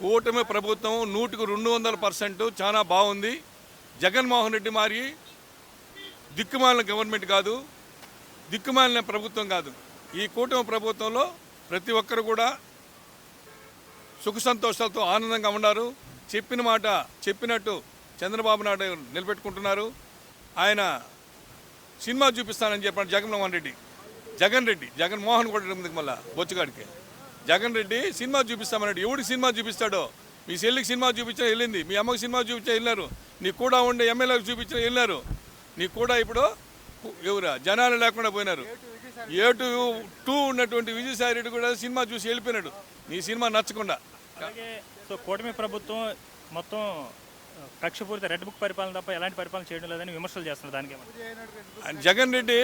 కూటమి ప్రభుత్వం నూటికి రెండు వందల పర్సెంట్ చాలా బాగుంది. జగన్మోహన్ రెడ్డి మారి దిక్కుమాలిన గవర్నమెంట్ కాదు దిక్కుమాలిన ప్రభుత్వం కాదు. ఈ కూటమి ప్రభుత్వంలో ప్రతి ఒక్కరు కూడా సుఖ సంతోషాలతో ఆనందంగా ఉన్నారు. చెప్పిన మాట చెప్పినట్టు చంద్రబాబు నాయుడు నిలబెట్టుకుంటున్నారు. ఆయన సినిమా చూపిస్తానని చెప్పాడు జగన్మోహన్ రెడ్డి. జగన్ రెడ్డి జగన్మోహన్ కూడా ఉంది మళ్ళీ బొచ్చుగాడికి. జగన్ రెడ్డి సినిమా చూపిస్తామన్నాడు. ఎవడికి సినిమా చూపిస్తాడో? మీ చెల్లికి సినిమా చూపించినా వెళ్ళింది. మీ అమ్మకి సినిమా చూపించినా వెళ్ళారు. నీ కూడా ఉండే ఎమ్మెల్యేకి చూపించినా వెళ్ళారు. నీ కూడా ఇప్పుడు ఎవరా? జనాలు లేకుండా పోయినారు. ఏ టూ టూ ఉన్నటువంటి విజయసాయి రెడ్డి కూడా సినిమా చూసి వెళ్ళిపోయినాడు. నీ సినిమా నచ్చకుండా. సో కూటమి ప్రభుత్వం మొత్తం కక్షపూరిత రెడ్ బుక్ పరిపాలన తప్ప ఎలాంటి పరిపాలన చేయడం లేదని విమర్శలు చేస్తున్నారు. దానికి జగన్ రెడ్డి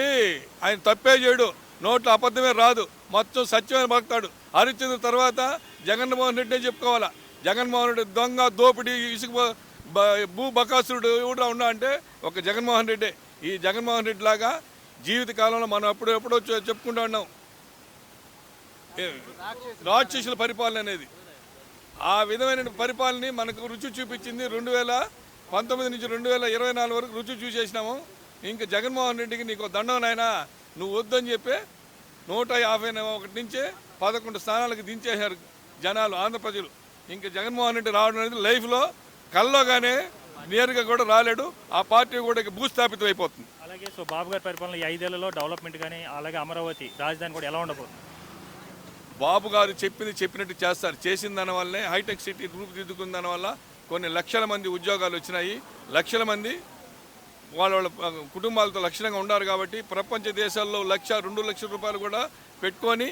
ఆయన తప్పే చేయడు. నోట్లో అబద్ధమే రాదు. మొత్తం సత్యమే బతాడు హరిశ్చంద్ర తర్వాత జగన్మోహన్ రెడ్డి చెప్పుకోవాలా? జగన్మోహన్ రెడ్డి దొంగ దోపిడీ ఇసుక భూ బకాసురుడు ఎవడా ఉన్నా అంటే ఒక జగన్మోహన్ రెడ్డి. ఈ జగన్మోహన్ రెడ్డి లాగా జీవిత కాలంలో మనం అప్పుడు ఎప్పుడో చె- చెప్పుకుంటూ ఉన్నాం. రాక్షసుల పరిపాలన అనేది. ఆ విధమైన పరిపాలన మనకు రుచి చూపించింది రెండు వేల పంతొమ్మిది నుంచి రెండు వేల ఇరవై నాలుగు వరకు రుచి చూసేసినాము. ఇంకా జగన్మోహన్ రెడ్డికి నీకు దండం నాయనా నువ్వు వద్దని చెప్పి నూట యాభై ఒకటి నుంచే పదకొండు స్థానాలకు దించేశారు జనాలు ఆంధ్ర ప్రజలు. ఇంకా జగన్మోహన్ రెడ్డి రావడం అనేది లైఫ్లో కల్లోగానే నేరుగా కూడా రాలేడు. ఆ పార్టీ కూడా భూస్థాపితం అయిపోతుంది అలాగే సో బాబు గారి పరిపాలన ఈ ఐదేళ్ళలో డెవలప్మెంట్ కానీ అలాగే అమరావతి రాజధాని కూడా ఎలా ఉండబోతుంది? బాబు గారు చెప్పింది చెప్పినట్టు చేస్తారు. చేసిన దాని వల్లనే హైటెక్ సిటీ రూపుదిద్దుకున్న దాని వల్ల కొన్ని లక్షల మంది ఉద్యోగాలు వచ్చినాయి. లక్షల మంది వాళ్ళ వాళ్ళ కుటుంబాలతో లక్షణంగా ఉన్నారు కాబట్టి ప్రపంచ దేశాల్లో లక్ష రెండు లక్షల రూపాయలు కూడా పెట్టుకొని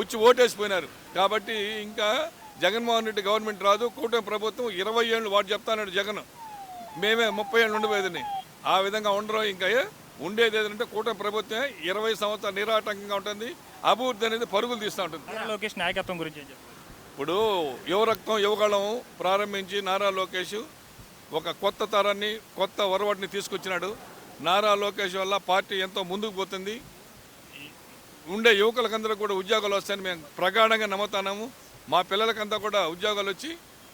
వచ్చి ఓటేసిపోయినారు. కాబట్టి ఇంకా జగన్మోహన్ రెడ్డి గవర్నమెంట్ రాదు. కూటమి ప్రభుత్వం ఇరవై ఏళ్ళు వాడు చెప్తాన్నాడు జగన్. మేమే ముప్పై ఏళ్ళు ఉండిపోయేదని ఆ విధంగా ఉండరు. ఇంకా ఉండేది ఏదంటే కూటమి ప్రభుత్వమే ఇరవై సంవత్సరాలు నిరాటంకంగా ఉంటుంది అభివృద్ధి అనేది పరుగులు తీస్తూ ఉంటుంది. లోకేష్ నాయకత్వం గురించి ఇప్పుడు యువరక్తం యువగళం ప్రారంభించి నారా లోకేష్ ఒక కొత్త తరాన్ని కొత్త ఒరవడిని తీసుకొచ్చినాడు. నారా లోకేష్ వల్ల పార్టీ ఎంతో ముందుకు పోతుంది. ఉండే యువకులకందరూ కూడా ఉద్యోగాలు వస్తాయని మేము ప్రగాఢంగా నమ్ముతున్నాము. మా పిల్లలకంతా కూడా ఉద్యోగాలు వచ్చి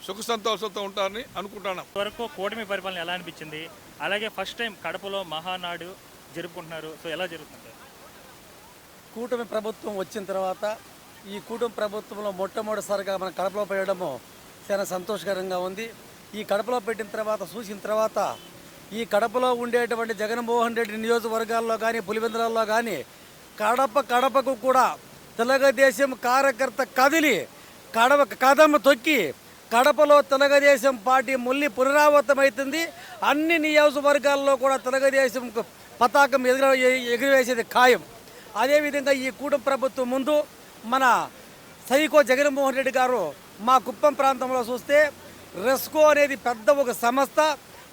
సుఖ సంతోషాలతో ఉంటారని అనుకుంటున్నాం. వరకు కూటమి పరిపాలన ఎలా అనిపించింది? అలాగే ఫస్ట్ టైం కడపలో మహానాడు జరుపుకుంటున్నారు. సో ఎలా జరుగుతుంది? కూటమి ప్రభుత్వం వచ్చిన తర్వాత ఈ కూటమి ప్రభుత్వంలో మొట్టమొదటిసారిగా మన కడపలో పెట్టడము చాలా సంతోషకరంగా ఉంది. ఈ కడపలో పెట్టిన తర్వాత చూసిన తర్వాత ఈ కడపలో ఉండేటువంటి జగన్మోహన్ రెడ్డి నియోజకవర్గాల్లో కానీ పులివెందులలో కానీ కడప కడపకు కూడా తెలుగుదేశం కార్యకర్త కదిలి కడప కదమ తొక్కి కడపలో తెలుగుదేశం పార్టీ మళ్ళీ పునరావృతమవుతుంది. అన్ని నియోజకవర్గాల్లో కూడా తెలుగుదేశం పతాకం ఎదుర ఎగురవేసేది ఖాయం. అదేవిధంగా ఈ కూటమి ప్రభుత్వం ముందు మన సైకో జగన్మోహన్ రెడ్డి గారు మా కుప్పం ప్రాంతంలో చూస్తే రెస్కో అనేది పెద్ద ఒక సంస్థ.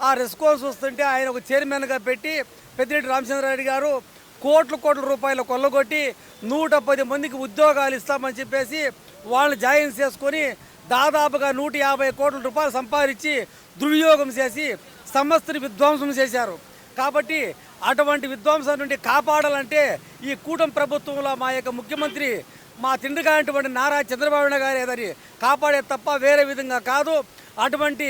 ఆ రెస్కో చూస్తుంటే ఆయన ఒక చైర్మన్గా పెట్టి పెద్దిరెడ్డి రామచంద్రారెడ్డి గారు కోట్ల కోట్ల రూపాయలు కొల్లగొట్టి నూట పది మందికి ఉద్యోగాలు ఇస్తామని చెప్పేసి వాళ్ళు జాయిన్ చేసుకొని దాదాపుగా నూట యాభై కోట్ల రూపాయలు సంపాదించి దుర్వినియోగం చేసి సంస్థని విధ్వంసం చేశారు. కాబట్టి అటువంటి విధ్వంసం నుండి కాపాడాలంటే ఈ కూటమి ప్రభుత్వంలో మా యొక్క ముఖ్యమంత్రి మా తిండిగానటువంటి నారా చంద్రబాబు నాయుడు గారు ఏదని కాపాడే తప్ప వేరే విధంగా కాదు. అటువంటి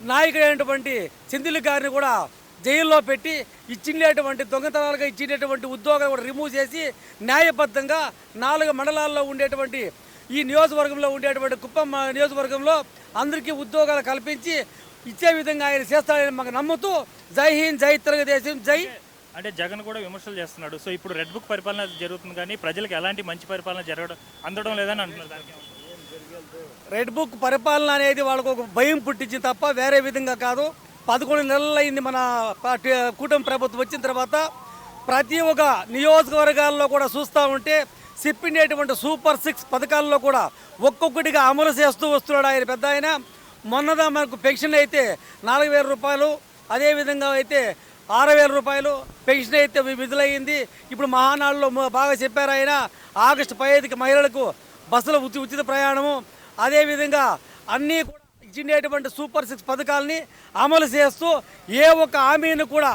నాయకుడైనటువంటి చిందిలి గారిని కూడా జైల్లో పెట్టి ఇచ్చిండేటువంటి దొంగతనాలుగా ఇచ్చిండేటువంటి ఉద్యోగాలు కూడా రిమూవ్ చేసి న్యాయబద్ధంగా నాలుగు మండలాల్లో ఉండేటువంటి ఈ నియోజకవర్గంలో ఉండేటువంటి కుప్పం నియోజకవర్గంలో అందరికీ ఉద్యోగాలు కల్పించి ఇచ్చే విధంగా ఆయన చేస్తాడని మాకు నమ్ముతూ జై హింద్ జై తెలుగుదేశం జై అంటే జగన్ కూడా విమర్శలు చేస్తున్నాడు. సో ఇప్పుడు రెడ్ బుక్ పరిపాలన జరుగుతుంది కానీ ప్రజలకు ఎలాంటి మంచి పరిపాలన జరగడం అందడం లేదని అంటున్నారు? రెడ్ బుక్ పరిపాలన అనేది వాళ్ళకు ఒక భయం పుట్టించింది తప్ప వేరే విధంగా కాదు. పదకొండు నెలలు అయింది మన పార్టీ కూటమి ప్రభుత్వం వచ్చిన తర్వాత ప్రతి ఒక్క నియోజకవర్గాల్లో కూడా చూస్తూ ఉంటే చెప్పిండేటువంటి సూపర్ సిక్స్ పథకాల్లో కూడా ఒక్కొక్కటిగా అమలు చేస్తూ వస్తున్నాడు ఆయన పెద్ద ఆయన. మొన్నదా మనకు పెన్షన్ అయితే నాలుగు వేల రూపాయలు అదేవిధంగా అయితే ఆరు వేల రూపాయలు పెన్షన్ అయితే విడుదలయ్యింది. ఇప్పుడు మహానాడులో బాగా చెప్పారు ఆయన ఆగస్టు పదిహేనుకి మహిళలకు బస్సులో ఉచి ఉచిత ప్రయాణము. అదేవిధంగా అన్నీ కూడా ఇచ్చిండేటువంటి సూపర్ సిక్స్ పథకాలని అమలు చేస్తూ ఏ ఒక్క హామీని కూడా